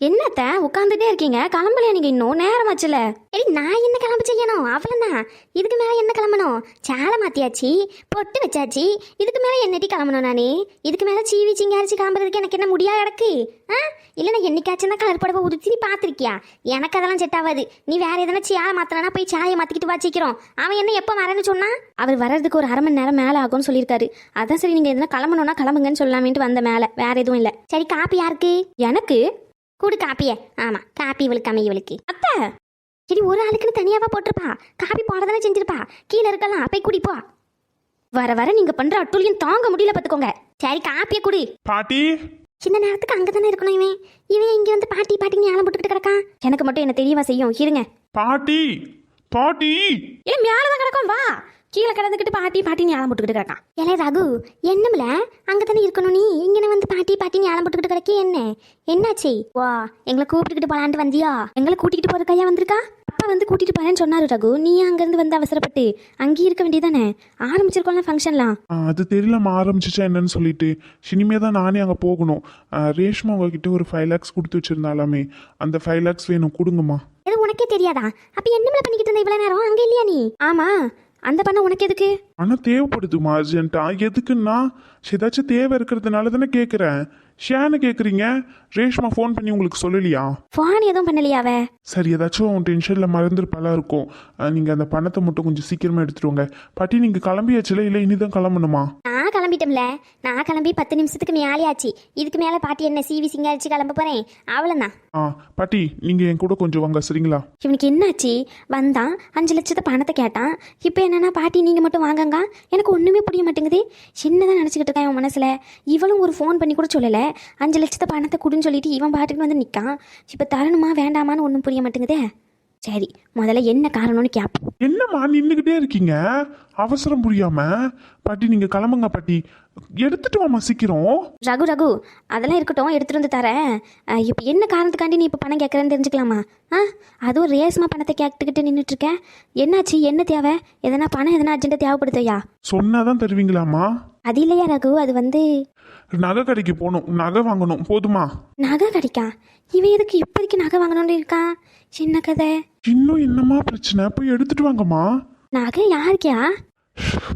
என்னத்த உட்காந்துட்டே இருக்கீங்க? கிளம்பலையா நீங்க இன்னும்? நேரமாச்சுல ஏய் நான் என்ன கிளம்ப செய்யணும்? அவ்வளோதான் இதுக்கு மேலே என்ன கிளம்பணும்? சேலை மாத்தியாச்சு பொட்டு வச்சாச்சு இதுக்கு மேலே என்னட்டி கிளம்பணும் நானே? இதுக்கு மேலே சீவி சிங்காரிச்சு கிளம்புறதுக்கு எனக்கு என்ன முடியா கிடக்கு ஆ? இல்லைன்னா என்னைக்காச்சும் தான் கலர் புடவை உடுத்தி நீ பார்த்துருக்கியா? எனக்கு அதெல்லாம் செட் ஆகாது. நீ வேற எதனா சேலை மாத்தினா போய் சேலையை மாத்திக்கிட்டு வாச்சிக்கிறோம் அவன் என்ன எப்போ வரேன்னு சொன்னா? அவர் வர்றதுக்கு ஒரு அரை மணி நேரம் மேலே ஆகும்னு சொல்லியிருக்காரு. அதான் சரி நீங்க எதனா கிளம்பணும்னா கிளம்புங்கன்னு சொல்லலாமேன்ட்டு வந்த மேலே. வேற எதுவும் இல்லை. சரி காப்பி யாருக்கு? எனக்கு? கூடு காப்பிய. ஆமா காப்பி இவளுக்கு அமை இவளுக்கு. அத்தை! சரி ஒரு ஆளுக்குன்னு தனியாவா போட்டிருப்பா. காப்பி போடதானே செஞ்சிருப்பா. கீழே இருக்கலாம் போய் குடிப்போ வர வர நீங்க பண்ற அட்டுலியும் தாங்க முடியல பாத்துக்கோங்க. சரி காப்பிய குடி. பாட்டி? சின்ன நேரத்துக்கு அங்க தானே இருக்கணும் இவன். இவன் இங்க வந்து பாட்டி பாட்டின்னு ஆளம் போட்டுக்கிட்டு கிடக்கான். எனக்கு மட்டும் என்ன தெரியவா செய்யும். இருங்க. பாட்டி! பாட்டி! ஏன் மேலதான் கிடக்கும் வா. கீழே கிடந்துக்கிட்டு பாட்டி பாட்டின்னு ஆளம் போட்டுக்கிட்டு கிடக்கான். ஏலே ரகு என்னமில்ல அங்க தானே இருக்கணும் நீ? இங்கன வந்து பாட்டி பாட்டின்னு ஆளம் போட்டுக்கிட்டு கிடக்கே என்ன? என்னாச்சு? வா எங்களை கூப்பிட்டுக்கிட்டு போலான்ட்டு வந்தியா? எங்களை கூட்டிகிட்டு போற கையா வந்திருக்கா? அப்பா வந்து கூட்டிட்டு போறேன்னு சொன்னாரு ரகு. நீ அங்க இருந்து வந்து அவசரப்பட்டு? அங்கேயே இருக்க வேண்டியதானே ஆரம்பிச்சிருக்கோம்ல ஃபங்க்ஷன்லாம் அது தெரியலம்மா. ஆரம்பிச்சிச்சா என்னன்னு சொல்லிட்டு. இனிமே தான் நானே அங்கே போகணும். ரேஷ்மா உங்ககிட்ட ஒரு ஃபைவ் லேக்ஸ் கொடுத்து வச்சிருந்தாலாமே. அந்த ஃபைவ் லேக்ஸ் வேணும். கொடுங்கம்மா. இது உனக்கே தெரியாதா? அப்ப என்னமில்ல பண்ணிக்கிட்டு இருந்த இவ்வளவு நேரம்? அங்க இல்லையா நீ? ஆமா. அந்த பணம் உனக்கு எதுக்கு ஆனால் தேவைப்படுதுமா அர்ஜென்ட்டா எதுக்குன்னா ஏதாச்சும் தேவை இருக்கிறதுனால தானே கேட்குறேன் ஷேன்னு கேட்குறீங்க ரேஷ்மா ஃபோன் பண்ணி உங்களுக்கு சொல்லலையா? ஃபோன் எதுவும் பண்ணலையா அவ? சரி ஏதாச்சும் டென்ஷனில் மறந்துருப்பாலாம் இருக்கும். நீங்கள் அந்த பணத்தை மட்டும் கொஞ்சம் சீக்கிரமாக எடுத்துட்டு வாங்க பாட்டி நீங்கள் கிளம்பியாச்சுல? இல்லை இனிதான் கிளம்பணுமா? நான் கிளம்பிட்டோம்ல நான் கிளம்பி பத்து நிமிஷத்துக்கு மேலே ஆச்சு. இதுக்கு மேலே பாட்டி என்ன சிவி சிங்காரிச்சு கிளம்ப போறேன். அவ்வளோதான் ஆ பாட்டி நீங்கள் என் கூட கொஞ்சம் வாங்க சரிங்களா? இவனுக்கு என்னாச்சு? வந்தான். அஞ்சு லட்சத்தை பணத்தை கேட்டான். இப்போ என்னன்னா பாட்டி நீங்கள் மட்டும் வாங்கங்க. எனக்கு ஒன்றுமே புரிய மாட்டேங்குது. சின்னதாக நினச்சிக்கிட்டு இருக்கேன் இவன் மனசில்? இவளும் ஒரு ஃபோன் பண்ணி கூட சொல்லலை. அஞ்சு லட்சத்தை பணத்தை கொடுன்னு சொல்லிட்டு இவன் பாட்டுக்கு வந்து நிற்கான் இப்போ தரணுமா வேண்டாமான்னு ஒன்றும் புரிய மாட்டேங்குதே. சரி முதல்ல என்ன காரணம்னு கேட்போம் என்னம்மா நின்றுக்கிட்டே இருக்கீங்க? அவசரம் புரியாம? பாட்டி நீங்கள் கிளம்புங்க பாட்டி. எடுத்துட்டு வாமா சீக்கிரம். ரகு ரகு அதெல்லாம் இருக்கட்டும் எடுத்துட்டு வந்து தரேன். இப்போ என்ன காரணத்துக்காண்டி நீ இப்போ பணம் கேட்குறேன்னு தெரிஞ்சுக்கலாமா? ஆ அதுவும் ரேஸ்மா பணத்தை கேட்டுக்கிட்டு நின்றுட்டு இருக்க என்னாச்சு என்ன தேவை? எதனா பணம் எதனா அர்ஜென்ட்டாக தேவைப்படுதையா? சொன்னாதான் தருவீங்களாம்மா. அது இல்லையா ரகு? அது வந்து நகை கடைக்கு போகணும். நகை வாங்கணும். போதுமா? நகை கிடைக்கா? இவன் எதுக்கு இப்போதைக்கு நகை வாங்கணும்னு இருக்கான் சின்ன கதை. இன்னும் என்னம்மா பிரச்சனை? போய் எடுத்துட்டு வாங்கம்மா. நகை யாருக்கியா?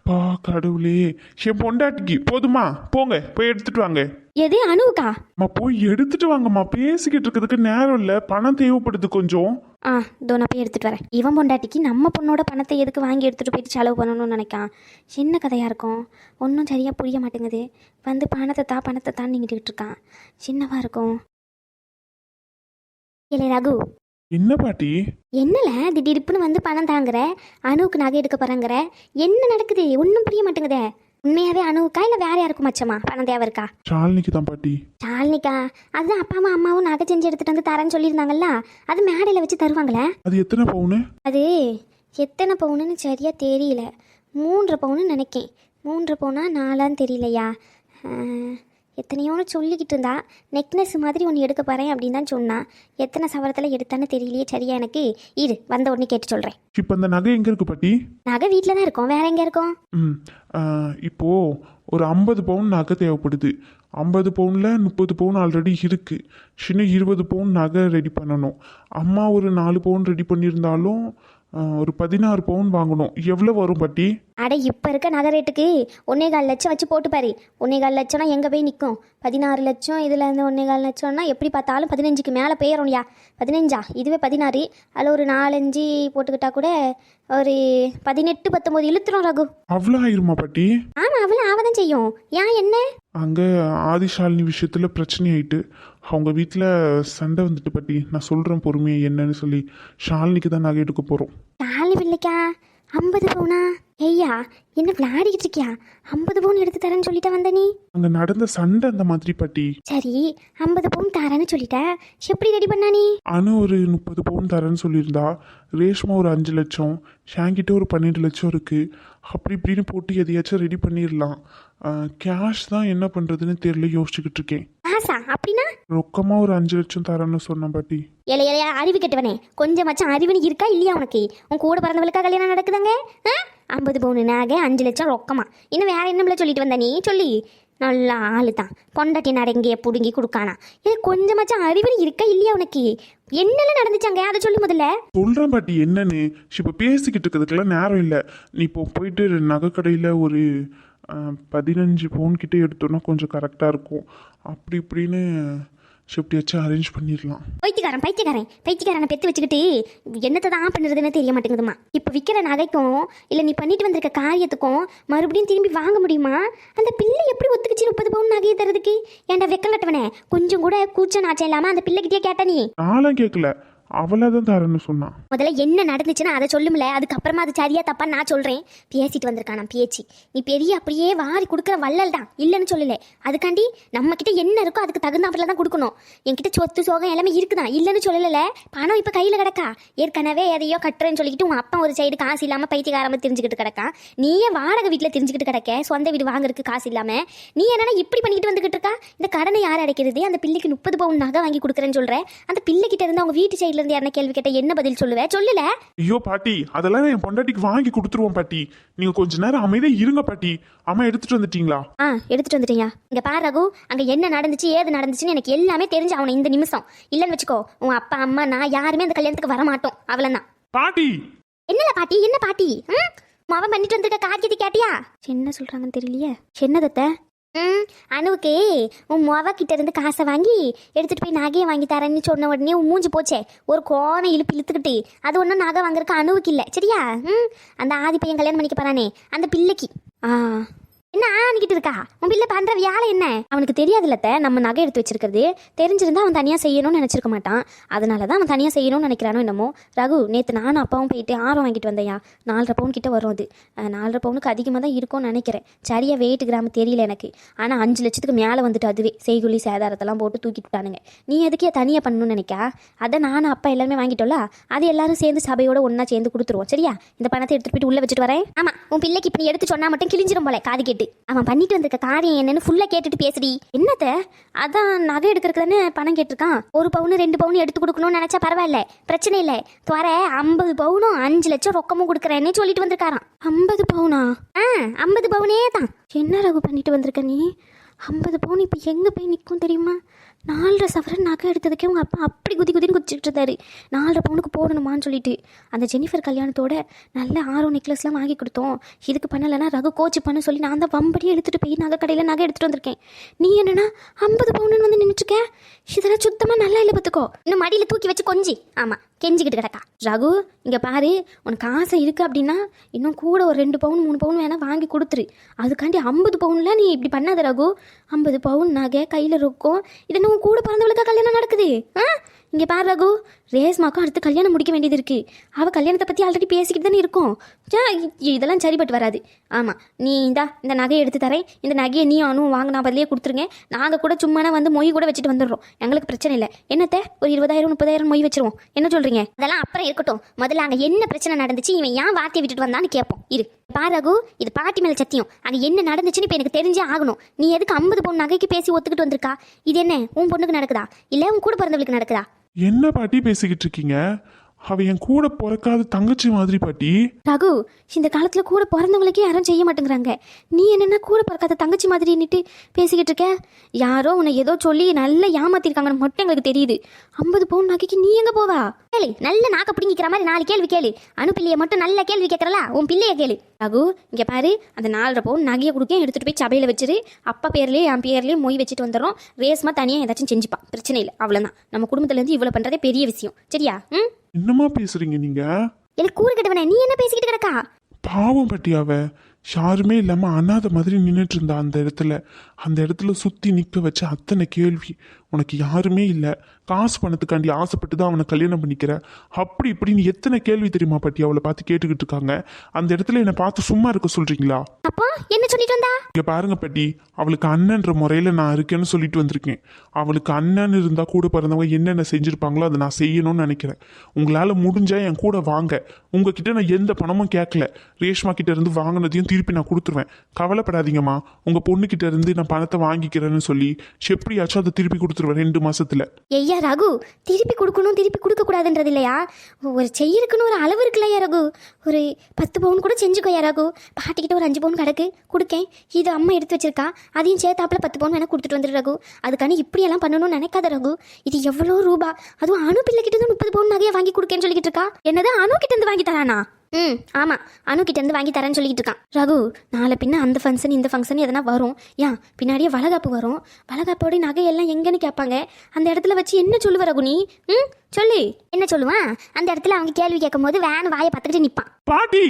பா கடவுளே. என் பொண்டாட்டிக்கு. போதுமா? போங்க போய் எடுத்துட்டு வாங்க. எது அணுவுக்கா அம்மா போய் எடுத்துட்டு வாங்கம்மா. பேசிக்கிட்டு இருக்கிறதுக்கு நேரம் இல்லை. பணம் தேவைப்படுது கொஞ்சம். ஆ இதோ நான் போய் எடுத்துட்டு வரேன். இவன் பொண்டாட்டிக்கு நம்ம பொண்ணோட பணத்தை எதுக்கு வாங்கி எடுத்துட்டு போயிட்டு செலவு பண்ணணும்னு நினைக்கான்? சின்ன கதையா இருக்கும். ஒன்றும் சரியா புரிய மாட்டேங்குது. வந்து பணத்தை தா பணத்தை தான் நீங்கிட்டு இருக்கான். சின்னவா இருக்கும். இல்லை ரகு. என்ன பாட்டி? என்னல? திடீர்னு வந்து பணம் தாங்குற? அணுவுக்கு நகை எடுக்க போறாங்கிற? என்ன நடக்குது? ஒன்றும் புரிய மாட்டேங்குதே. உண்மையாவே அணுவுக்கா இல்லை வேற யாருக்கும் மச்சமா? பணம் தேவை இருக்கா? ஷாலினிக்கு தான் பாட்டி. ஷாலினிக்கா? அதுதான் அப்பாவும் அம்மாவும் நகை செஞ்சு எடுத்துட்டு வந்து தரேன்னு சொல்லியிருந்தாங்கல்ல? அது மேடையில் வச்சு தருவாங்களே? அது எத்தனை பவுனு? அது எத்தனை பவுனுன்னு சரியாக தெரியல. மூன்றரை பவுன்னு நினைக்கேன். மூன்றரை பவுனா நாலான்னு தெரியலையா? எத்தனையோன்னு சொல்லிக்கிட்டு இருந்தா நெக்னஸ் மாதிரி ஒன்று எடுக்க போகிறேன் அப்படின்னு தான் சொன்னான் எத்தனை சவரத்தில் எடுத்தான்னு தெரியலையே சரியா எனக்கு? இரு வந்த உடனே கேட்டு சொல்கிறேன் இப்போ அந்த நகை எங்க இருக்கு பாட்டி? நகை வீட்டில் தான் இருக்கோம். வேற எங்கே இருக்கோம்? ம் இப்போ ஒரு ஐம்பது பவுன் நகை தேவைப்படுது. ஐம்பது பவுனில் முப்பது பவுன் ஆல்ரெடி இருக்கு. இன்னும் இருபது பவுன் நகை ரெடி பண்ணணும். அம்மா ஒரு நாலு பவுன் ரெடி பண்ணியிருந்தாலும் ஒரு பதினாறு பவுன் வாங்கணும். எவ்வளோ வரும் பாட்டி? அட இப்போ இருக்க நகை ரேட்டுக்கு ஒன்னே கால் லட்சம் வச்சு போட்டு பாரு. ஒன்னே கால் லட்சம்னா எங்கே போய் நிற்கும் பதினாறு லட்சம் இதில் இருந்து ஒன்னே கால் லட்சம்னா எப்படி பார்த்தாலும் பதினஞ்சுக்கு மேலே போயிடும்யா. பதினஞ்சா? இதுவே பதினாறு. அதில் ஒரு நாலஞ்சு போட்டுக்கிட்டா கூட ஒரு பதினெட்டு பத்தொம்போது இழுத்துரும் ரகு. அவ்வளோ ஆயிருமா பாட்டி? ஆமாம் அவளும் ஆவதான் செய்யும். ஏன் என்ன? அங்கே ஆதிஷாலினி விஷயத்தில் பிரச்சனை ஆயிட்டு அவங்க வீட்டில் சண்டை வந்துட்டு பாட்டி. நான் சொல்கிறேன் பொறுமையை என்னன்னு சொல்லி. ஷாலினிக்கு தான் நகை எடுக்க போகிறோம் நாலு பிள்ளைக்கா ஐம்பது பவுனா? ஐயா என்ன விளையாடிக்கிட்டு இருக்கியா? ஐம்பது பவுன் எடுத்து தரேன்னு சொல்லிட்டு வந்த நீ? அங்கே நடந்த சண்டை அந்த மாதிரி பாட்டி. சரி ஐம்பது பவுன் தரேன்னு சொல்லிட்ட. எப்படி ரெடி பண்ணா நீ? அனு ஒரு முப்பது பவுன் தரேன்னு சொல்லியிருந்தா. ரேஷ்மா ஒரு அஞ்சு லட்சம். ஷாங்கிட்ட ஒரு பன்னெண்டு லட்சம் இருக்குது அப்படி இப்படின்னு போட்டு எதையாச்சும் ரெடி பண்ணிடலாம் கேஷ் தான் என்ன பண்ணுறதுன்னு தெரியல யோசிச்சுக்கிட்டு இருக்கேன். ஆசா அப்படின்னா? ரொக்கமாக ஒரு அஞ்சு லட்சம் தரேன்னு சொன்னேன் பாட்டி. இலை இலையா அறிவு கெட்டவனே. கொஞ்சம் மச்சான் அறிவுன்னு இருக்கா இல்லையா உனக்கு? உன் கூட பிறந்தவளுக்கா கல்யாணம் நடக்குதுங்க? ஆ? ஐம்பது பவுன் நகை அஞ்சு லட்சம் ரொக்கமா. இன்னும் வேற என்ன சொல்லிட்டு வந்த நீ? சொல்லி. நல்ல ஆளு தான் பொண்டாட்டி நரங்கிய பிடுங்கி கொடுக்கானா. இது கொஞ்சமாச்சும் அறிவு இருக்கா இல்லையா உனக்கு? என்னெல்லாம் நடந்துச்சாங்க? அதை சொல்லு முதல்ல. சொல்கிறேன் பாட்டி என்னன்னு. இப்போ பேசிக்கிட்டு இருக்கிறதுக்கெல்லாம் நேரம் இல்லை. நீ இப்போ போயிட்டு நகைக்கடையில் ஒரு பதினஞ்சு பவுன் கிட்ட எடுத்தோன்னா கொஞ்சம் கரெக்டாக இருக்கும். அப்படி இப்படின்னு எப்படியாச்சும் அரேஞ்ச் பண்ணிடலாம். பைத்தியக்காரன் பைத்தியக்காரன் பைத்தியக்காரனை பெத்து வச்சுக்கிட்டு என்னத்தை தான் பண்ணுறதுன்னு தெரிய மாட்டேங்குதுமா இப்போ விற்கிற நகைக்கும் இல்லை நீ பண்ணிட்டு வந்திருக்க காரியத்துக்கும் மறுபடியும் திரும்பி வாங்க முடியுமா? அந்த பிள்ளை எப்படி ஒத்துக்குச்சு முப்பது பவுன் நகையை தரதுக்கு ஏன்டா வெக்கம் கட்டவனே கொஞ்சம் கூட கூச்ச நாச்சம் இல்லாமல் அந்த பிள்ளைகிட்டே கேட்ட நீ. நான்லாம் கேட்கல அவளை தான் தரேன்னு சொன்னான். முதல்ல என்ன நடந்துச்சுன்னா அதை சொல்லுமில்ல அதுக்கப்புறமா அது சரியா தப்பா நான் சொல்றேன். பேசிட்டு வந்திருக்கான் நான் பேச்சு. நீ பெரிய அப்படியே வாரி கொடுக்குற வள்ளல் தான். இல்லைன்னு சொல்லல. அதுக்காண்டி நம்ம கிட்ட என்ன இருக்கோ அதுக்கு தகுந்தாப்புல தான் கொடுக்கணும். என்கிட்ட சொத்து சோகம் எல்லாமே இருக்குதான். இல்லைன்னு சொல்லல. பணம் இப்ப கையில கிடக்கா? ஏற்கனவே எதையோ கட்டுறேன்னு சொல்லிக்கிட்டு உன் அப்பா ஒரு சைடு காசு இல்லாம பைத்தியக்காரமா தெரிஞ்சுக்கிட்டு கிடக்கா நீயே வாடகை வீட்டுல தெரிஞ்சுக்கிட்டு கிடக்க. சொந்த வீடு வாங்குறதுக்கு காசு இல்லாம. நீ என்னன்னா இப்படி பண்ணிக்கிட்டு வந்துகிட்டு இருக்கா? இந்த கடனை யார் அடைக்கிறது? அந்த பிள்ளைக்கு முப்பது பவுன் நகை வாங்கி கொடுக்குறேன்னு சொல்ற. அந்த பிள்ளைகிட்ட இருந்து அவங்க வீட்டு சைடுல இருந்து யாரா கேள்வி கேட்ட என்ன பதில் சொல்லுவ? சொல்லல. ஐயோ பாட்டி அதெல்லாம் என் பொண்டாட்டிக்கு வாங்கி கொடுத்துருவோம் பாட்டி. நீங்கள் கொஞ்ச நேரம் அமைதியாக இருங்க பாட்டி. அம்மா எடுத்துட்டு வந்துட்டீங்களா? ஆ எடுத்துட்டு வந்துட்டீங்க இங்க பாரு ரகு. அங்க என்ன நடந்துச்சு ஏது நடந்துச்சுன்னு எனக்கு எல்லாமே தெரிஞ்சு அவனை இந்த நிமிஷம். இல்லைன்னு வச்சுக்கோ உன் அப்பா அம்மா நான் யாருமே அந்த கல்யாணத்துக்கு வர மாட்டோம் அவ்வளவுதான். பாட்டி! என்னல பாட்டி? என்ன பாட்டி? அவன் பண்ணிட்டு வந்திருக்க காரியத்தை கேட்டியா? என்ன சொல்றாங்கன்னு தெரியலையே. என்னதத்த அணுவுக்கு உன் மொவா கிட்ட இருந்து காசை வாங்கி எடுத்துட்டு போய் நகையை வாங்கி தரேன்னு சொன்ன உடனே உன் மூஞ்சி போச்சே. ஒரு கோணம் இழுப்பு இழுத்துக்கிட்டு. அது ஒன்றும் நகை வாங்குறதுக்கு அணுவுக்கு இல்லை. சரியா? ம் அந்த ஆதி பையன் கல்யாணம் பண்ணிக்க போறானே. அந்த பிள்ளைக்கு. ஆ. என்ன ஆனிக்கிட்டு இருக்கா? உன் பிள்ளை பண்ற வேலை என்ன? அவனுக்கு தெரியாதுல்லத்த நம்ம நகை எடுத்து வச்சிருக்கிறது. தெரிஞ்சிருந்தா அவன் தனியா செய்யணும்னு நினைச்சிருக்க மாட்டான். அதனால தான் அவன் தனியா செய்யணும்னு நினைக்கிறானோ என்னமோ. ரகு நேற்று நானும் அப்பாவும் போயிட்டு ஆரம் வாங்கிட்டு வந்தையா? நாலரை பவுன் கிட்ட வரும் அது. நாலரை பவுனுக்கு அதிகமாக தான் இருக்கும்னு நினைக்கிறேன். சரியா வெயிட் கிராம தெரியல எனக்கு. ஆனால் அஞ்சு லட்சத்துக்கு மேலே வந்துட்டு அதுவே. செய்குலி சேதாரத்தெல்லாம் போட்டு தூக்கிட்டு விட்டானுங்க. நீ எதுக்கே தனியாக பண்ணணும்னு நினைக்கா? அதை நானும் அப்பா எல்லாருமே வாங்கிட்டோம்ல? அது எல்லாரும் சேர்ந்து சபையோட ஒன்றா சேர்ந்து கொடுத்துருவோம். சரியா? இந்த பணத்தை எடுத்துட்டு போயிட்டு உள்ள வச்சுட்டு வரேன். ஆமா உன் பிள்ளைக்கு இப்படி எடுத்து சொன்னா மட்டும் கிழிஞ்சிரும் போல காது கேட்டு. அவன் பண்ணிட்டு வந்திருக்க காரியம் என்னன்னு ஃபுல்லா கேட்டுட்டு பேசுடி. என்னத்த? அதான் நகை எடுக்கிறதுக்கு தானே பணம் கேட்டிருக்கான். ஒரு பவுன் ரெண்டு பவுன் எடுத்து கொடுக்கணும்னு நினைச்சா பரவாயில்ல பிரச்சனை இல்லை. துவர ஐம்பது பவுனும் அஞ்சு லட்சம் ரொக்கமும் கொடுக்குறேன்னு சொல்லிட்டு வந்திருக்காராம். ஐம்பது பவுனா? ஆ ஐம்பது பவுனே தான் என்ன ரகு பண்ணிட்டு வந்திருக்க நீ? ஐம்பது பவுன் இப்போ எங்கே போய் நிற்கும் தெரியுமா? நாலரை சவரன் நகை எடுத்ததுக்கே உங்கள் அப்பா அப்படி குதி குதின்னு குதிச்சுட்டு இருந்தாரு. நாலரை பவுனுக்கு போடணுமான்னு சொல்லிட்டு. அந்த ஜெனிஃபர் கல்யாணத்தோட நல்ல ஆரோ நெக்லஸ்லாம் வாங்கி கொடுத்தோம். இதுக்கு பண்ணலைன்னா ரகு கோச்சு பண்ண சொல்லி நான் தான் வம்படியே எடுத்துகிட்டு போய் நகை கடையில் நகை எடுத்துகிட்டு வந்திருக்கேன். நீ என்னன்னா ஐம்பது பவுனுன்னு வந்து நின்றுட்டுருக்கேன் இதெல்லாம் சுத்தமாக நல்லா இல்லை பார்த்துக்கோ இன்னும் மடியில் தூக்கி வச்சு கொஞ்சி. ஆமாம் கெஞ்சிக்கிட்டு கிடக்கா. ரகு இங்கே பாரு உனக்கு ஆசை இருக்குது அப்படின்னா இன்னும் கூட ஒரு ரெண்டு பவுன் மூணு பவுன் வேணால் வாங்கி கொடுத்துரு. அதுக்காண்டி ஐம்பது பவுனில் நீ இப்படி பண்ணாத ரகு. ஐம்பது பவுன் நகை கையில் இருக்கும் இது இன்னும் கூட பிறந்தவளுக்கா கல்யாணம் நடக்குது? ஆ? இங்கே பாரு ரகு ரேஸ்மாக்கும் அடுத்து கல்யாணம் முடிக்க வேண்டியது இருக்கு. அவள் கல்யாணத்தை பற்றி ஆல்ரெடி பேசிக்கிட்டு தானே இருக்கும். ஜா, இதெல்லாம் சரிப்பட்டு வராது. ஆமாம் நீ இந்தா இந்த நகையை எடுத்து தரேன். இந்த நகையை நீ அனுவும் நான் பதிலே கொடுத்துருங்க. நாங்கள் கூட சும்மானா வந்து மொய் கூட வச்சுட்டு வந்துடுறோம். எங்களுக்கு பிரச்சனை இல்லை. என்னத்த? ஒரு இருபதாயிரம் முப்பதாயிரம் மொய் வச்சிருவோம். என்ன சொல்கிறீங்க அதெல்லாம் அப்புறம் இருக்கட்டும். முதல்ல அங்கே என்ன பிரச்சனை நடந்துச்சு இவன் ஏன் வார்த்தையை விட்டுட்டு வந்தான்னு கேட்போம். இரு. பாரு ரகு இது பாட்டி மேலே சத்தியம். அங்கே என்ன நடந்துச்சுன்னு இப்போ எனக்கு தெரிஞ்சே ஆகணும். நீ எதுக்கு ஐம்பது பொண்ணு நகைக்கு பேசி ஒத்துக்கிட்டு வந்திருக்கா? இது என்ன உன் பொண்ணுக்கு நடக்குதா? இல்லை உன் கூட பிறந்தவளுக்கு நடக்குதா? என்ன பாட்டி பேசிக்கிட்டு இருக்கீங்க? அவ என் கூட பிறக்காத தங்கச்சி மாதிரி பாட்டி. ரகு இந்த காலத்தில் கூட பிறந்தவங்களுக்கே யாரும் செய்ய மாட்டேங்கிறாங்க. நீ என்னென்ன கூட பிறக்காத தங்கச்சி மாதிரி நின்று பேசிக்கிட்டு இருக்க? யாரோ உன்னை ஏதோ சொல்லி நல்லா ஏமாத்திருக்காங்கன்னு மட்டும் எங்களுக்கு தெரியுது. ஐம்பது பவுன் நகைக்கு நீ எங்கே போவா? கேளு நல்ல நாக்க பிடிங்கிக்கிற மாதிரி நாலு கேள்வி கேளு. அனு பிள்ளைய மட்டும் நல்ல கேள்வி கேட்கறல உன் பிள்ளைய கேளு. ரகு இங்கே பாரு அந்த நாலரை பவுன் நகையை கொடுக்க எடுத்துகிட்டு போய் சபையில் வச்சிரு. அப்பா பேர்லேயே என் பேர்லேயும் மொய் வச்சுட்டு வந்துடுறோம். ரேஸ்மா தனியாக ஏதாச்சும் செஞ்சுப்பான் பிரச்சனை இல்லை. அவ்வளோதான் நம்ம குடும்பத்துலேருந்து இவ்வளோ பண்ணுறதே பெரிய விஷயம். சரியா? ம்? என்னம்மா பேசுறீங்க நீங்க? எனக்கு கூறு கட்டுவனே நீ என்ன பேசிக்கிட்டு கிடக்கா? பாவம் பாட்டி அவ யாருமே இல்லாம அனாதை மாதிரி நின்றுட்டு இருந்தா அந்த இடத்துல. அந்த இடத்துல சுத்தி நிக்க வச்ச அத்தனை கேள்வி. உனக்கு யாருமே இல்லை. காசு பணத்துக்காண்டி ஆசைப்பட்டு தான் அவனை கல்யாணம் பண்ணிக்கிற. அப்படி இப்படின்னு எத்தனை கேள்வி தெரியுமா பாட்டி? அவளை பார்த்து கேட்டுக்கிட்டு இருக்காங்க. அந்த இடத்துல என்னை பார்த்து சும்மா இருக்க சொல்றீங்களா? அப்போ என்ன சொல்லிட்டு வந்தா? இங்க பாருங்க பாட்டி. அவளுக்கு அண்ணன்ற முறையில நான் இருக்கேன்னு சொல்லிட்டு வந்திருக்கேன். அவளுக்கு அண்ணன் இருந்தா கூட பிறந்தவங்க என்னென்ன செஞ்சிருப்பாங்களோ அதை நான் செய்யணும்னு நினைக்கிறேன். உங்களால முடிஞ்சா என் கூட வாங்க. உங்ககிட்ட நான் எந்த பணமும் கேட்கல. ரேஷ்மா கிட்ட இருந்து வாங்கினதையும் திருப்பி நான் கொடுத்துருவேன். கவலைப்படாதீங்கம்மா. உங்க பொண்ணு கிட்ட இருந்து நான் பணத்தை வாங்கிக்கிறேன்னு சொல்லி எப்படியாச்சும் அதை திருப்பி கொடுத்துருவேன். கொடுத்துருவேன் ரெண்டு மாசத்துல. ஐயா ரகு திருப்பி கொடுக்கணும் திருப்பி கொடுக்க கூடாதுன்றது இல்லையா ஒரு செய்யறதுக்குன்னு ஒரு அளவு இருக்குல்லையா ரகு? ஒரு பத்து பவுன் கூட செஞ்சுக்கோயா ரகு? பாட்டிக்கிட்ட ஒரு அஞ்சு பவுன் கிடக்கு கொடுக்கேன். இது அம்மா எடுத்து வச்சிருக்கா. அதையும் சேர்த்தாப்புல பத்து பவுன் வேணா கொடுத்துட்டு வந்துடு ரகு. அதுக்கான இப்படியெல்லாம் பண்ணணும்னு நினைக்காத ரகு. இது எவ்வளோ ரூபா? அதுவும் அணு பிள்ளை கிட்ட இருந்து முப்பது பவுன் நகையை வாங்கி கொடுக்கேன்னு சொல்லிக்கிட்டு இருக்கா. என்னது? அணு கிட்ட இருந்து வாங்கி தரானா? ம் ஆமாம் அணுக்கிட்டேருந்து வாங்கி தரேன்னு சொல்லிக்கிட்டு இருக்கான். ரகு நாளை பின்ன அந்த ஃபங்க்ஷன் இந்த ஃபங்க்ஷன் எதனா வரும். ஏன் பின்னாடியே வளகாப்பு வரும். வளகாப்போட நகையெல்லாம் எங்கேன்னு கேட்பாங்க. அந்த இடத்துல வச்சு என்ன சொல்லுவ ரகு நீ? ம் சொல்லு. என்ன சொல்லுவான்? அந்த இடத்துல அவங்க கேள்வி கேட்கும் போது வேன் வாயை பார்த்துக்கிட்டு நிற்பான் பாட்டி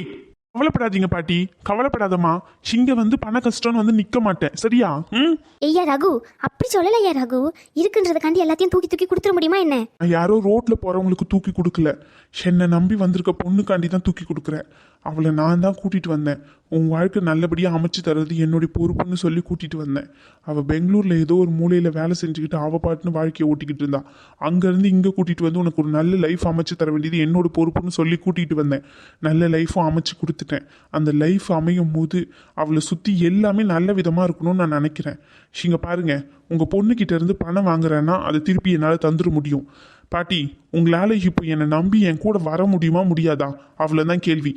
கவலைப்படாதீங்க பாட்டி. கவலைப்படாதம்மா. இங்க வந்து பண கஷ்டம்னு வந்து நிக்க மாட்டேன். சரியா? ம்? ஐயா ரகு. அப்படி சொல்லலையா ரகு? இருக்குன்றதுக்காண்டி எல்லாத்தையும் தூக்கி தூக்கி கொடுத்துட முடியுமா என்ன? நான் யாரோ ரோட்ல போறவங்களுக்கு தூக்கி கொடுக்கல. என்னை நம்பி வந்திருக்க பொண்ணுக்காண்டி தான் தூக்கி கொடுக்குறேன். அவளை நான் தான் கூட்டிட்டு வந்தேன். உன் வாழ்க்கை நல்லபடியாக அமைச்சு தர்றது என்னுடைய பொறுப்புன்னு சொல்லி கூட்டிட்டு வந்தேன். அவள் பெங்களூரில் ஏதோ ஒரு மூலையில் வேலை செஞ்சுக்கிட்டு அவள் பாட்டுன்னு வாழ்க்கையை ஓட்டிக்கிட்டு இருந்தா. அங்கேருந்து இங்கே கூட்டிகிட்டு வந்து உனக்கு ஒரு நல்ல லைஃப் அமைச்சு தர வேண்டியது என்னோட பொறுப்புன்னு சொல்லி கூட்டிகிட்டு வந்தேன். நல்ல லைஃப்பும் அமைச்சு கொடுத்துட்டேன். அந்த லைஃப் அமையும் போது அவளை சுற்றி எல்லாமே நல்ல விதமாக இருக்கணும்னு நான் நினைக்கிறேன். இங்கே பாருங்கள் உங்கள் பொண்ணுக்கிட்ட இருந்து பணம் வாங்குறேன்னா அதை திருப்பி என்னால் தந்துட முடியும். பாட்டி உங்களால் இப்போ என்னை நம்பி என் கூட வர முடியுமா முடியாதா? அவ்வளோதான் கேள்வி.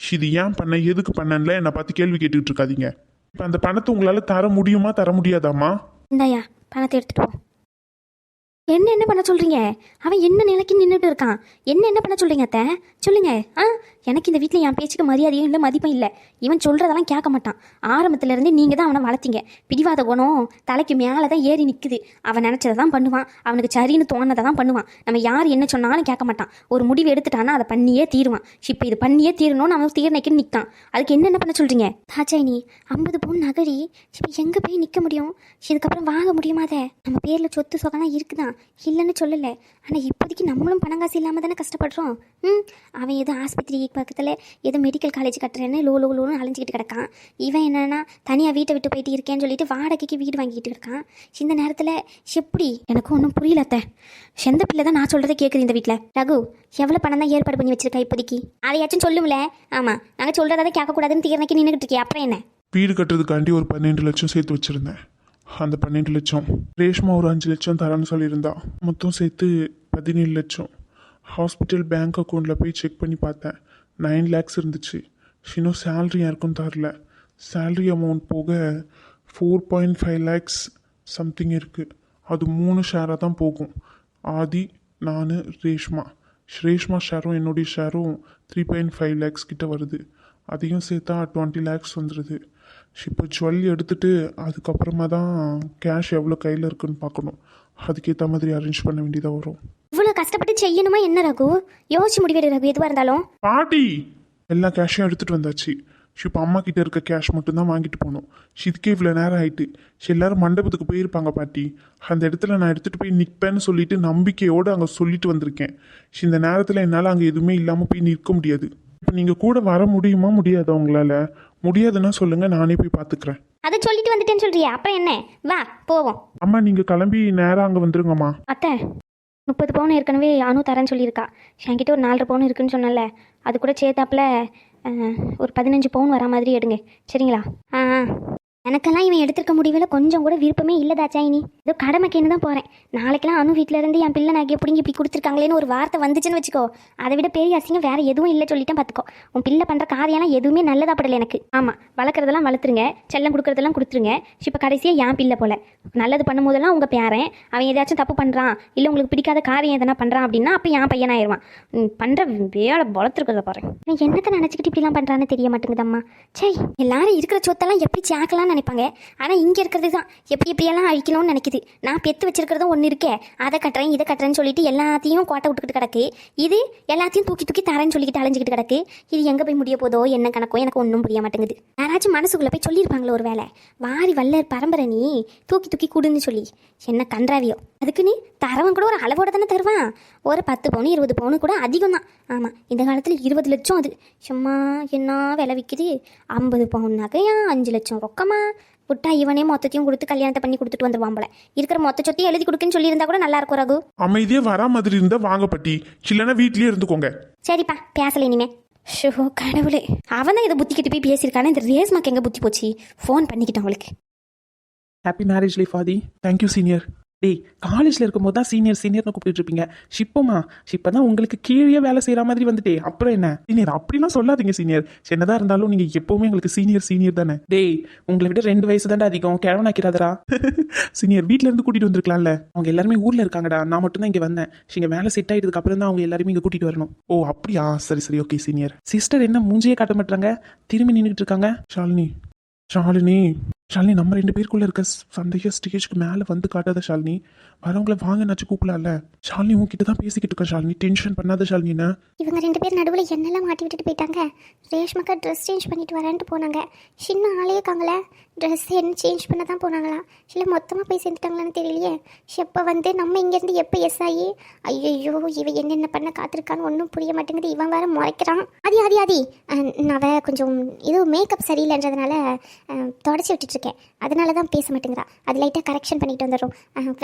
இது ஏன் பண்ண? எதுக்கு பண்ணல என்னை பார்த்து கேள்வி கேட்டுக்கிட்டு இருக்காதீங்க. இப்போ அந்த பணத்தை உங்களால் தர முடியுமா? தர முடியாதாம்மா? இந்தாயா பணத்தை எடுத்துட்டு போ. என்ன என்ன பண்ண சொல்றீங்க? அவன் என்ன நிலைக்கு நின்றுட்டு இருக்கான்? என்ன என்ன பண்ண சொல்றீங்க அத்தை? சொல்லுங்க. ஆ எனக்கு இந்த வீட்டில் என் பேச்சுக்கு மரியாதையும் இல்லை மதிப்பும் இல்லை. இவன் சொல்றதெல்லாம் கேட்க மாட்டான். ஆரம்பத்துலேருந்து நீங்கள் தான் அவனை வளர்த்தீங்க. பிடிவாத குணம் தலைக்கு மேலே தான் ஏறி நிற்குது அவன் நினச்சதை தான் பண்ணுவான். அவனுக்கு சரின்னு தோணதை தான் பண்ணுவான். நம்ம யார் என்ன சொன்னாலும் கேட்க மாட்டான். ஒரு முடிவு எடுத்துட்டானா அதை பண்ணியே தீருவான். இப்போ இது பண்ணியே தீரணும்னு அவன் தீர்ணைக்குன்னு நிற்கான் அதுக்கு என்னென்ன பண்ண சொல்கிறீங்க தாச்சாயினி ஐம்பது பவுன் நகரி இப்போ எங்கே போய் நிற்க முடியும்? இதுக்கப்புறம் வாங்க முடியுமா அதை? நம்ம பேரில் சொத்து சொகலாம் இருக்குதான். இல்லைன்னு சொல்லலை. ஆனால் இப்போதைக்கு நம்மளும் பணம் காசு இல்லாமல் தானே கஷ்டப்படுறோம்? ம் அவன் எதுவும் ஆஸ்பத்திரி பக்கத்தில் ஏதோ மெடிக்கல் காலேஜ் கட்டுறேன்னு லோ லோ லோன்னு அலைஞ்சிக்கிட்டு கிடக்கான். இவன் என்னன்னா தனியாக வீட்டை விட்டு போயிட்டு இருக்கேன்னு சொல்லிட்டு வாடகைக்கு வீடு வாங்கிட்டு இருக்கான். இந்த நேரத்தில் எப்படி? எனக்கும் ஒன்றும் புரியலத்த செந்த பிள்ளை தான் நான் சொல்கிறத கேட்குது இந்த வீட்டில் ரகு எவ்வளோ பணம் தான் ஏற்பாடு பண்ணி வச்சிருக்கா இப்போதைக்கு? அதையாச்சும் சொல்லும்ல. ஆமாம் நாங்கள் சொல்கிறத கேட்கக்கூடாதுன்னு தீர்ணைக்கு நின்றுக்கிட்டு இருக்கே அப்புறம் என்ன? வீடு கட்டுறதுக்காண்டி ஒரு பன்னெண்டு லட்சம் சேர்த்து வச்சுருந்தேன். அந்த பன்னெண்டு லட்சம் ரேஷ்மா ஒரு அஞ்சு லட்சம் தரேன்னு சொல்லியிருந்தா மொத்தம் சேர்த்து பதினேழு லட்சம். ஹாஸ்பிட்டல் பேங்க் அக்கௌண்ட்டில் போய் செக் பண்ணி பார்த்தேன். நைன் லேக்ஸ் இருந்துச்சு. இன்னும் சேல்ரி யாருக்கும் தரல. சேல்ரி அமௌண்ட் போக four point five lakhs something இருக்குது அது மூணு ஷேராக தான் போகும். ஆதி நான் ரேஷ்மா. ரேஷ்மா ஷேரும் என்னுடைய ஷேரும் த்ரீ பாயிண்ட் ஃபைவ் லேக்ஸ் கிட்ட வருது. அதையும் சேர்த்தா டுவெண்ட்டி லேக்ஸ் வந்துடுது இப்போ ஜுவல் எடுத்துட்டு அதுக்கப்புறமா தான் கேஷ் எவ்வளோ கையில் இருக்குன்னு பார்க்கணும். அதுக்கேற்ற மாதிரி அரேஞ்ச் பண்ண வேண்டியதாக வரும். இவ்வளோ கஷ்டப்பட்டு செய்யணுமா என்ன ரகு? யோசிச்சு முடிவெடு ரகு எதுவாக இருந்தாலும். பாட்டி! எல்லா கேஷையும் எடுத்துகிட்டு வந்தாச்சு. இப்போ அம்மா கிட்ட இருக்க கேஷ் மட்டும்தான் வாங்கிட்டு போகணும் இதுக்கே இவ்வளோ நேரம் ஆயிட்டு. எல்லாரும் மண்டபத்துக்கு போயிருப்பாங்க பாட்டி. அந்த இடத்துல நான் எடுத்துகிட்டு போய் நிற்பேன்னு சொல்லிட்டு நம்பிக்கையோடு அங்கே சொல்லிட்டு வந்திருக்கேன். இந்த நேரத்தில் என்னால் அங்கே எதுவுமே இல்லாமல் போய் நிற்க முடியாது. இப்போ நீங்கள் கூட வர முடியுமா முடியாதா உங்களால்? முடியாதுன்னா சொல்லுங்கள் நானே போய் பார்த்துக்கிறேன் அதை சொல்லிட்டு வந்துட்டேன்னு சொல்றியா அப்புறம் என்ன? வா போவோம். அம்மா நீங்கள் கிளம்பி நேராக அங்கே வந்துருங்கம்மா. அத்தை. முப்பது பவுன் ஏற்கனவே அனு தரேன்னு சொல்லியிருக்கா. என்கிட்ட ஒரு நாலரை பவுன் இருக்குன்னு சொன்னல அது கூட சேர்த்தாப்புல ஒரு பதினஞ்சு பவுன் வரா மாதிரி எடுங்க. சரிங்களா? ஆ ஆ. எனக்கெல்லாம் இவன் எடுத்திருக்க முடிவில் கொஞ்சம் கூட விருப்பமே இல்லைதாச்சா இனி ஏதோ கடமைக்குன்னு தான் போகிறேன் நாளைக்கெல்லாம் அணு வீட்டிலேருந்து என் பிள்ளை நகையை பிடிங்கி இப்படி கொடுத்துருக்காங்களேன்னு ஒரு வார்த்தை வந்துச்சுன்னு வச்சுக்கோ. அதை விட பெரிய அசிங்கம் வேற எதுவும் இல்லை சொல்லிட்டேன் பார்த்துக்கோ உன் பிள்ளை பண்ணுற காரியம்லாம் எதுவுமே நல்லதா படல எனக்கு. ஆமாம் வளர்க்குறதெல்லாம் வளர்த்துருங்க. செல்லம் கொடுக்குறதெல்லாம் கொடுத்துருங்க. இப்போ கடைசியாக என் பிள்ளை போல. நல்லது பண்ணும்போதெல்லாம் உங்கள் பேரன். அவன் ஏதாச்சும் தப்பு பண்ணுறான் இல்லை உங்களுக்கு பிடிக்காத காரியம் எதனா பண்ணுறான் அப்படின்னா அப்போ என் பையனாயிருவான் பண்ணுற வேலை வளர்த்துருக்கிறத பாருங்க. நீ என்னத்தை நினச்சிக்கிட்டு இப்படிலாம் பண்ணுறான்னு தெரிய மாட்டேங்குதம்மா சே எல்லாரும் இருக்கிற சொத்தெல்லாம் எப்படி சேர்க்கலாம்னு நினைப்பாங்க. ஆனால் இங்கே இருக்கிறது தான். எப்படி எப்படியெல்லாம் அழிக்கணும்னு நினைக்குது. நான் பெத்து வச்சிருக்கிறதும் ஒன்று இருக்கே. அதை கட்டுறேன் இதை கட்டுறேன்னு சொல்லிட்டு எல்லாத்தையும் கோட்டை விட்டுக்கிட்டு கிடக்கு. இது எல்லாத்தையும் தூக்கி தூக்கி தரேன்னு சொல்லிக்கிட்டு அலைஞ்சிக்கிட்டு கிடக்கு. இது எங்கே போய் முடிய போதோ என்ன கணக்கோ எனக்கு ஒன்றும் புரிய மாட்டேங்குது. யாராச்சும் மனசுக்குள்ளே போய் சொல்லியிருப்பாங்களோ ஒரு வேலை வாரி வல்லர் பரம்பரை நீ தூக்கி தூக்கி கூடுன்னு சொல்லி. என்ன கன்றாவியோ. அதுக்கு நீ தரவன் கூட ஒரு அளவோட தானே தருவான். ஒரு பத்து பவுன் இருபது பவுனு கூட அதிகம் தான் ஆமாம் இந்த காலத்தில் இருபது லட்சம் அது. சும்மா என்ன விலை விற்கிது ஐம்பது பவுன் நகையா? அஞ்சு லட்சம் ரொக்கமா? விட்டா இவனே மொத்தத்தையும் கொடுத்து கல்யாணத்தை பண்ணி கொடுத்துட்டு வந்துருவான் போல. இருக்கிற மொத்த சொத்தையும் எழுதி கொடுக்குன்னு சொல்லியிருந்தா கூட நல்லா இருக்கும் ரகு. அமைதியே வரா மாதிரி இருந்தால் வாங்க பாட்டி. இல்லைன்னா வீட்லயே இருந்துக்கோங்க. சரிப்பா பேசல இனிமே. ஷோ கடவுளே. அவன் தான் இதை புத்தி கிட்ட போய் பேசியிருக்கானே. இந்த ரேஸ்மாக்கு எங்கே புத்தி போச்சு? ஃபோன் பண்ணிக்கிட்டான் அவளுக்கு. Happy marriage life Adhi thank you senior டேய் காலேஜில் இருக்கும்போது தான் சீனியர் சீனியர்னு கூப்பிட்டு இருப்பீங்க. ஷிப்போமா ஷிப்ப தான் உங்களுக்கு கீழே வேலை செய்கிற மாதிரி வந்துட்டே. அப்புறம் என்ன? சீனியர் அப்படிலாம் சொல்லாதீங்க சீனியர் என்னதான் இருந்தாலும் நீங்கள் எப்போவுமே உங்களுக்கு சீனியர் சீனியர் தானே. டேய் உங்களை விட ரெண்டு வயசு தாண்டா அதிகம். கிழவனாக்கிறாதரா சீனியர் வீட்டிலேருந்து கூட்டிகிட்டு கூட்டிட்டு வந்திருக்கலாம்ல. அவங்க எல்லாருமே ஊரில் இருக்காங்கடா. நான் மட்டும் தான் இங்கே வந்தேன். இங்கே வேலை செட் ஆகிட்டதுக்கு அப்புறம் தான் அவங்க எல்லாருமே இங்கே கூட்டிட்டு வரணும். ஓ அப்படியா? சரி சரி ஓகே சீனியர் சிஸ்டர் என்ன மூஞ்சியே காட்ட மாட்டாங்க திரும்பி நின்றுட்டு இருக்காங்க? ஷாலினி ஷாலினி. ஷாலினி நம்ம ரெண்டு பேருக்குள்ள இருக்க சந்தேக ஸ்டேஜ்க்கு மேலே வந்து காட்டாத ஷாலினி. வரவங்கள வாங்கினாச்சும் கூப்பிடலாம்ல. ஷாலினி உங்ககிட்ட தான் பேசிக்கிட்டு இருக்கேன் ஷாலினி. டென்ஷன் பண்ணாத ஷாலினா இவங்க ரெண்டு பேர் நடுவில் என்னெல்லாம் மாட்டி விட்டுட்டு போயிட்டாங்க? ரேஷ்மக்கா ட்ரெஸ் சேஞ்ச் பண்ணிட்டு வரேன்ட்டு போனாங்க. சின்ன ஆளே இருக்காங்களே? ட்ரெஸ் என்ன சேஞ்ச் பண்ண தான் போனாங்களா இல்லை மொத்தமாக போய் சேர்ந்துட்டாங்களான்னு தெரியலையே. எப்போ வந்து நம்ம இங்கேருந்து எப்போ எஸ் ஆகி ஐயோ இவ என்னென்ன பண்ண காத்திருக்கான்னு ஒன்றும் புரிய மாட்டேங்குது. இவன் வேற முறைக்கிறான். அதி அதி அதி. நான் கொஞ்சம் இது மேக்கப் சரியில்லைன்றதுனால தொடச்சி விட்டுட்டு விட்டுட்ருக்கேன் அதனால தான் பேச மாட்டேங்கிறா. அது லைட்டாக கரெக்ஷன் பண்ணிட்டு வந்துடும்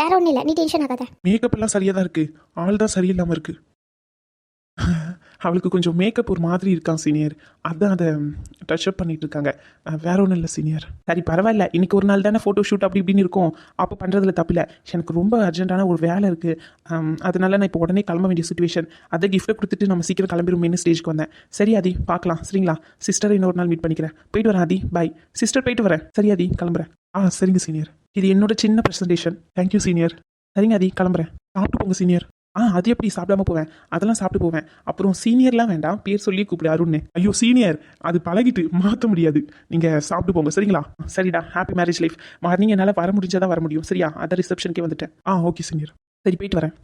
வேற ஒன்றும் இல்லை. நீ டென்ஷன் ஆகாத. மேக்கப் எல்லாம் சரியாக தான் இருக்குது ஆள் தான் சரியில்லாமல் இருக்கு. அவளுக்கு கொஞ்சம் மேக்கப் ஒரு மாதிரி இருக்கான் சீனியர் அதான் அதை டச் அப் பண்ணிட்டு இருக்காங்க. வேற ஒன்றும் இல்லை சீனியர் சரி பரவாயில்ல. இன்னைக்கு ஒரு நாள் தானே ஃபோட்டோ ஷூட் அப்படி இப்படின்னு இருக்கும். அப்போ பண்ணுறதுல தப்பில்ல எனக்கு ரொம்ப அர்ஜென்ட்டான ஒரு வேலை இருக்குது அதனால நான் இப்போ உடனே கிளம்ப வேண்டிய சுச்சுவேஷன் அதை கிஃப்ட்டை கொடுத்துட்டு நம்ம சீக்கிரம் கிளம்பிடுமேனு ஸ்டேஜ்க்கு வந்தேன். சரி ஆதி பார்க்கலாம். சரிங்களா? சிஸ்டர் இன்னொரு நாள் மீட் பண்ணிக்கிறேன். போயிட்டு வரேன் ஆதி. பாய் சிஸ்டர் போயிட்டு வரேன். சரி ஆதி கிளம்புறேன். ஆ சரிங்க சீனியர் இது என்னோட சின்ன ப்ரெசன்டேஷன் தேங்க்யூ சீனியர் சரிங்க ஆதி கிளம்புறேன். சாப்பிட்டு போங்க சீனியர் ஆ அது எப்படி சாப்பிடாம போவேன்? அதெல்லாம் சாப்பிட்டு போவேன். அப்புறம் சீனியர்லாம் வேண்டாம். பேர் சொல்லி கூப்பிடு அருண்னு ஐயோ சீனியர். அது பழகிட்டு மாற்ற முடியாது. நீங்க சாப்பிட்டு போங்க சரிங்களா? சரிடா ஹாப்பி மேரேஜ் லைஃப் மார்னிங் என்னால் வர முடிஞ்சாதான் வர முடியும். சரியா? அதை ரிசப்ஷனுக்கே வந்துட்டேன். ஆ ஓகே சீனியர். சரி போயிட்டு வரேன்.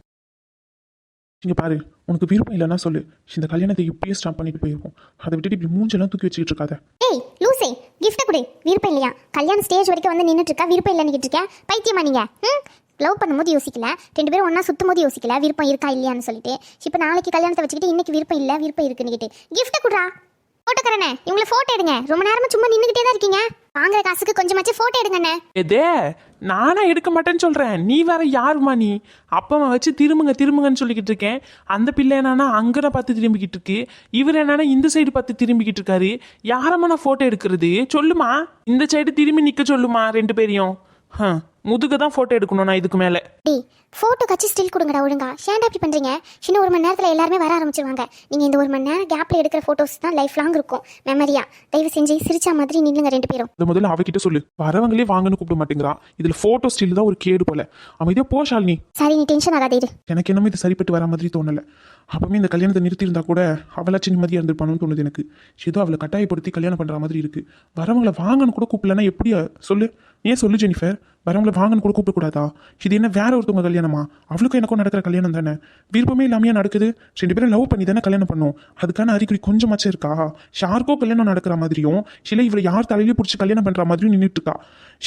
இங்க பாரு உனக்கு விருப்பம் இல்லைன்னா சொல்லு. இந்த கல்யாணத்தை இப்படியே ஸ்டாப் பண்ணிட்டு போயிருக்கோம். அதை விட்டுட்டு இப்படி மூஞ்செல்லாம் தூக்கி வச்சுக்கிட்டு இருக்காத. ஏய் லூசே கிஃப்ட் கொடு. விருப்பம் இல்லையா? கல்யாணம் ஸ்டேஜ் வரைக்கும் வந்து நின்றுட்டு இருக்கா? விருப்பம் இல்லைன்னு இருக்கேன் பைத்தியமா நீங்க? லவ் பண்ணும்போது யோசிக்கல. ரெண்டு பேரும் ஒன்றா சுத்தும் போது யோசிக்கல. விருப்பம் இருக்கா இல்லையான்னு சொல்லிட்டு. இப்போ நாளைக்கு கல்யாணத்தை வச்சுக்கிட்டு இன்னைக்கு விருப்பம் இல்லை விருப்பம் இருக்குன்னு கேட்டு. கிஃப்ட் குடுறா. போட்டோக்காரனே இவங்கள ஃபோட்டோ எடுங்க. ரொம்ப நேரமா சும்மா நின்றுக்கிட்டே தான் இருக்கீங்க. வாங்குற காசுக்கு கொஞ்சமாச்சும் ஃபோட்டோ எடுங்கண்ணே எதே நானா எடுக்க மாட்டேன்னு சொல்றேன். நீ வேற யாருமா நீ? அப்பமா வச்சு திரும்புங்க திரும்புங்கன்னு சொல்லிக்கிட்டு இருக்கேன். அந்த பிள்ளை என்னன்னா அங்கே பார்த்து திரும்பிக்கிட்டு இருக்கு. இவர் என்னன்னா இந்த சைடு பார்த்து திரும்பிக்கிட்டு இருக்காரு. யாரம்மா நான் ஃபோட்டோ எடுக்கிறது? சொல்லுமா. இந்த சைடு திரும்பி நிற்க சொல்லுமா ரெண்டு பேரையும்? ஹ, முதுக தான் போட்டோ எடுக்கணும் நான் இதுக்கு மேல. டேய் போட்டோ கட்சி ஸ்டில் கொடுங்கடா ஒழுங்கா. ஏன்டா இப்படி பண்றீங்க? இன்னும் ஒரு மணி நேரத்துல எல்லாருமே வர ஆரம்பிச்சிருவாங்க. நீங்க இந்த ஒரு மணி நேரம் கேப்ல எடுக்கிற போட்டோஸ் தான் லைஃப் லாங் இருக்கும். மெமரியா தயவு செஞ்சு சிரிச்சா மாதிரி நில்லுங்க ரெண்டு பேரும். அதை முதல்ல அவகிட்ட சொல்லு. வரவங்களே வாங்கன்னு கூப்பிட மாட்டேங்கிறா. இதுல போட்டோ ஸ்டில் தான் ஒரு கேடு போல. அமைதியா போ ஷாலினி. சரி நீ டென்ஷன் ஆகாதே இரு. எனக்கு என்னமோ இது சரிப்பட்டு வர மாதிரி தோணல. அப்பவுமே இந்த கல்யாணத்தை நிறுத்தியிருந்தா கூட அவளாச்சும் நிம்மதியாக இருந்திருப்பானு தோணுது எனக்கு. ஏதோ அவளை கட்டாயப்படுத்தி கல்யாணம் பண்ணுற மாதிரி இருக்கு. வரவங்கள வாங்கன்னு கூட கூப்பிடலன்னா எப்படி சொல்லு. ஏன் சொல்லு ஜெனிஃபர் வரவங்கள வாங்கன்னு கூட கூப்பிடக்கூடாதா? இது என்ன வேற ஒருத்தவங்க கல்யாணமா? அவளுக்கும் எனக்கும் நடக்கிற கல்யாணம் தானே? விருப்பமே இல்லாமையா நடக்குது. ரெண்டு பேரும் லவ் பண்ணி தானே கல்யாணம் பண்ணும். அதுக்கான அறிகுறி கொஞ்சமாச்சும் இருக்கா? ஷார்க்கோ கல்யாணம் நடக்கிற மாதிரியும் சில இவளை யார் தலையிலே பிடிச்சி கல்யாணம் பண்ற மாதிரியும் நின்றுட்டு இருக்கா?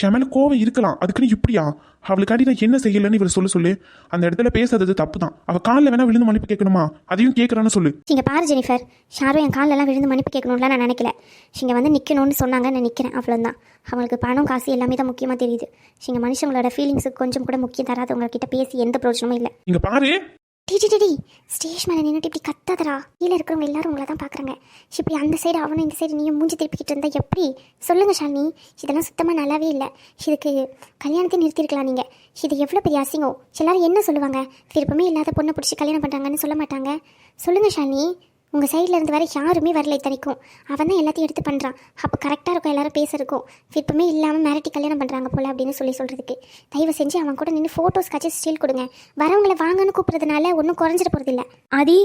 என் கோவம் இருக்கலாம். அதுக்குன்னு இப்படியா? அவளுக்காடி நான் என்ன செய்யலைன்னு இவர் சொல்ல சொல்லு. அந்த இடத்துல பேசுறது தப்பு தான் அவ காலில் வேணா விழுந்து மன்னிப்பு கேட்கணுமா? அதையும் கேட்கறான்னு சொல்லு. இங்கே பாரு ஜெனிஃபர். ஷாரும் என் காலில் எல்லாம் விழுந்து மன்னிப்பு கேட்கணும்லாம் நான் நினைக்கல. இங்கே வந்து நிக்கணும்னு சொன்னாங்க நான் நிற்கிறேன் அவ்வளோதான் அவங்களுக்கு பணம் காசு எல்லாமே தான் முக்கியமா தெரியுது. இங்க மனுஷங்களோட ஃபீலிங்ஸுக்கு கொஞ்சம் கூட முக்கியம் தராதவங்க கிட்ட பேசி எந்த பிரயோஜனமும் இல்லை. இங்க பாரு. டி டி, டி டி ஸ்டேஜ் மேலே நின்றுட்டு இப்படி கத்தாதடா. கீழே இருக்கிறவங்க எல்லாரும் உங்களை தான் பார்க்குறாங்க இப்படி அந்த சைடு அவனும் இந்த சைடு நீயும் மூஞ்சி திருப்பிக்கிட்டு இருந்தா எப்படி? சொல்லுங்க ஷாலினி. இதெல்லாம் சுத்தமாக நல்லாவே இல்லை. இதுக்கு கல்யாணத்தை நிறுத்திருக்கலாம் நீங்கள் இது எவ்வளோ பெரிய அசிங்கம். எல்லாரும் என்ன சொல்லுவாங்க? விருப்பமே இல்லாத பொண்ணை பிடிச்சி கல்யாணம் பண்ணுறாங்கன்னு சொல்ல மாட்டாங்க. சொல்லுங்க ஷாலினி. உங்கள் சைடில் இருந்து வர யாருமே வரல இத்தனைக்கும். அவன் தான் எல்லாத்தையும் எடுத்து பண்ணுறான் அப்போ கரெக்டாக இருக்கும் எல்லாரும் பேசுறதுக்கும் விருப்பமே இல்லாமல் மிரட்டி கல்யாணம் பண்ணுறாங்க போல அப்படின்னு சொல்லி சொல்கிறதுக்கு தயவு செஞ்சு அவன் கூட நின்று ஃபோட்டோஸ்க்காச்சும் ஸ்டில் கொடுங்க. வரவங்களை வாங்கன்னு கூப்பிட்றதுனால ஒன்றும் குறைஞ்சிட போகிறதில்ல ஆதி?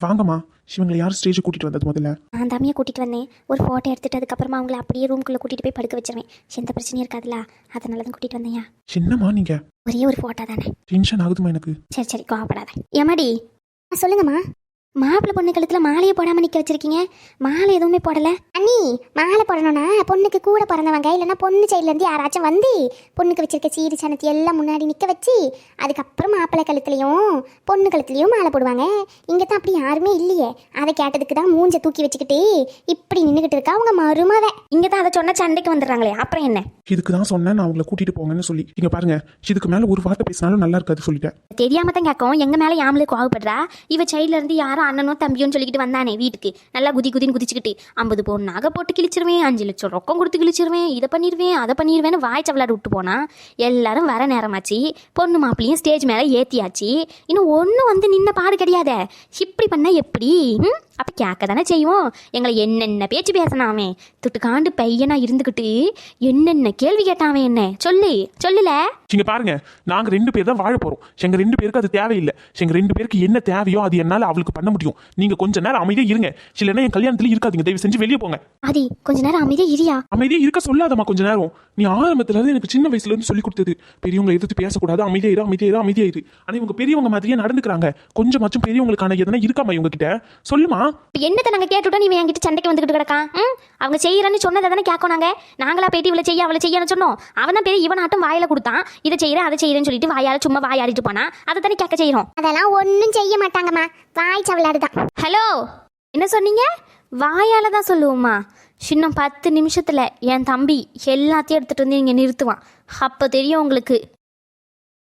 வாங்கம்மா. இவங்களை யார் ஸ்டேஜ் கூட்டிட்டு வந்தது முதல்ல? நான் தம்பியை கூட்டிகிட்டு வந்தேன். ஒரு ஃபோட்டோ எடுத்துட்டு அதுக்கப்புறமா அவங்கள அப்படியே ரூம்குள்ளே கூட்டிகிட்டு போய் படுக்க வச்சிருவேன். எந்த பிரச்சனையும் இருக்காதுல்ல. அதனால தான் கூட்டிகிட்டு வந்தேன்யா. என்னம்மா நீங்க? ஒரே ஒரு ஃபோட்டோ தானே. டென்ஷன் ஆகுதுமா எனக்கு. சரி சரி கோவப்படாத. ஏமாடி ஆ, சொல்லுங்கம்மா. மாப்பிள்ளை பொண்ணு கழுத்துல மாலையை போடாம நிக்க வச்சிருக்கீங்க? மாலை எதுவுமே போடல. அண்ணி மாலை போடணும்னா பொண்ணுக்கு கூட பிறந்தவங்க இல்லைன்னா பொண்ணு சைட்ல இருந்து யாராச்சும் வந்து பொண்ணுக்கு வச்சிருக்க சீரி சனத்தி எல்லாம் முன்னாடி நிக்க வச்சு அதுக்கப்புறம் மாப்பிள்ளை கழுத்துலயும் பொண்ணு கழுத்துலயும் மாலை போடுவாங்க. இங்க தான் அப்படி யாருமே இல்லையே. அதை கேட்டதுக்கு தான் மூஞ்ச தூக்கி வச்சுக்கிட்டு இப்படி நின்றுகிட்டு இருக்கா அவங்க மருமவ. இங்க தான் அதை சொன்ன சண்டைக்கு வந்துடுறாங்களே அப்புறம் என்ன? இதுக்கு தான் சொன்னேன் நான் அவங்கள கூட்டிட்டு போங்கன்னு சொல்லி. இங்க பாருங்க இதுக்கு மேல ஒரு வார்த்தை பேசினாலும் நல்லா இருக்காது சொல்லிட்டேன். தெரியாம தான் கேட்கும் எங்க மேல யாமலே கோவப்படுறா? இவ சைட்ல இருந்து யாரும் அவன் அண்ணனும் தம்பியும் சொல்லிக்கிட்டு வந்தானே வீட்டுக்கு. நல்லா குதி குதின்னு குதிச்சுக்கிட்டு ஐம்பது பவுன் நகை போட்டு கிழிச்சிருவேன் அஞ்சு லட்சம் ரொக்கம் கொடுத்து கிழிச்சிருவேன் இதை பண்ணிடுவேன் அதை பண்ணிடுவேன்னு வாய்ச்ச விளாட விட்டு போனான் எல்லாரும் வர நேரமாச்சு. பொண்ணு மாப்பிளையும் ஸ்டேஜ் மேலே ஏற்றியாச்சு இன்னும் ஒன்றும் வந்து நின்ன பாடு கிடையாதே. இப்படி பண்ணால் எப்படி? அப்போ கேட்க தானே செய்வோம்? எங்களை என்னென்ன பேச்சு பேசினான் அவன் துட்டுக்காண்டு பையனா இருந்துக்கிட்டு என்னென்ன கேள்வி கேட்டான் அவன் என்ன? சொல்லு சொல்லல. இங்க பாருங்க நாங்க ரெண்டு பேர் தான் வாழ போறோம். எங்க ரெண்டு பேருக்கு அது தேவையில்லை. எங்க ரெண்டு பேருக்கு என்ன தேவையோ அது என்னால அவளுக்கு பண்ண முடியும். நீங்க கொஞ்ச நேரம் அமைதியா இருங்க. இல்லைன்னா என் கல்யாணத்துல இருக்காதீங்க. தயவு செஞ்சு வெளியே போங்க. ஆதி கொஞ்ச நேரம் அமைதியா இரியா? அமைதியா இருக்க சொல்லாதம்மா கொஞ்ச நேரம். நீ ஆரம்பத்துல இருந்து எனக்கு சின்ன வயசுல இருந்து சொல்லி கொடுத்தது. பெரியவங்களை எதிர்த்து பேசக்கூடாது. அமைதியா இரு அமைதியா இரு அமைதியா இரு. ஆனா இவங்க பெரியவங்க மாதிரியே நடந்துக்கிறாங்க. கொஞ்சமாச்சும் பெரியவங்களுக்கான எதனா இருக்காமா இவங்க கிட்ட சொல்லுமா? என்னத்தை நாங்கள் கேட்டுட்டோம்? நீ என்கிட்ட சண்டைக்கு வந்துக்கிட்டு கிடக்கான் ம்? அவங்க செய்யறன்னு சொன்னதை தானே கேட்கும் நாங்க? நாங்களா போயிட்டு இவளை செய்ய அவளை செய்யன்னு சொன்னோம். அவன் தான் பெரிய இவனாட்டம் வாயில கொடுத்தான். இதை செய்யறேன் அதை செய்யறேன்னு சொல்லிட்டு வாயால சும்மா வாயாடிட்டு போனா. அதை தானே கேட்க செய்யறோம். அதெல்லாம் ஒன்றும் செய்ய மாட்டாங்கம்மா. வாய் சவலாடு தான் ஹலோ! என்ன சொன்னீங்க? வாயால தான் சொல்லுவோம்மா. இன்னும் பத்து நிமிஷத்துல என் தம்பி எல்லாத்தையும் எடுத்துட்டு வந்து இங்க நிறுத்துவான். அப்போ தெரியும் உங்களுக்கு.